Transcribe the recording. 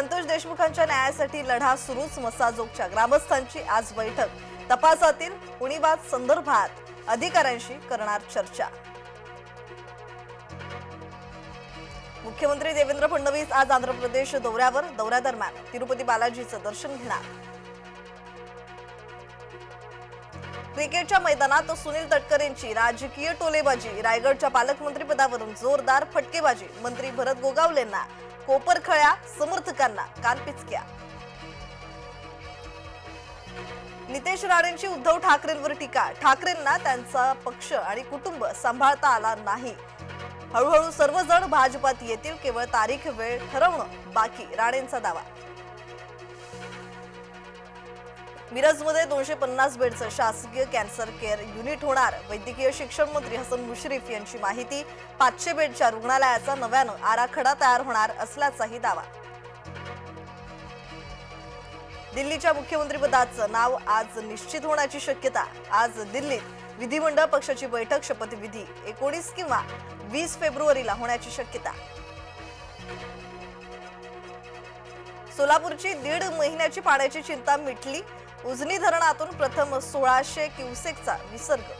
संतोष देशमुखांच्या न्यायासाठी लढा सुरूच मसाजोगच्या ग्रामस्थांची आज बैठक. तपासातील उणीवाद संदर्भात अधिकाऱ्यांशी करणार चर्चा. मुख्यमंत्री देवेंद्र फडणवीस आज आंध्र प्रदेश दौऱ्यावर. दौऱ्यादरम्यान तिरुपती बालाजीचं दर्शन घेणार. क्रिकेटच्या मैदानात सुनील तटकरेंची राजकीय टोलेबाजी. रायगडच्या पालकमंत्रीपदावरून जोरदार फटकेबाजी. मंत्री भरत गोगावलेंना कोपरखळ्या समर्थकांना कानपिचक्या नितेश राणेंची उद्धव ठाकरेंवर टीका. ठाकरेंना त्यांचा पक्ष आणि कुटुंब सांभाळता आला नाही. हळूहळू सर्वजण भाजपात येतील केवळ तारीख वेळ ठरवणं बाकी राणेंचा दावा. मिरजमध्ये दोनशे पन्नास बेडचं शासकीय कॅन्सर केअर युनिट होणार. वैद्यकीय शिक्षण मंत्री हसन मुश्रीफ यांची माहिती. पाचशे बेडच्या रुग्णालयाचा नव्यानं आराखडा तयार होणार असल्याचाही दावा. दिल्लीच्या मुख्यमंत्रीपदाचं नाव आज निश्चित होण्याची शक्यता. आज दिल्लीत विधिमंडळ पक्षाची बैठक शपथविधी. एकोणीस किंवा वीस फेब्रुवारीला होण्याची शक्यता. सोलापूरची दीड महिन्याची पाण्याची चिंता मिटली. उजनी धरणातून प्रथम सोळाशे क्युसेकचा विसर्ग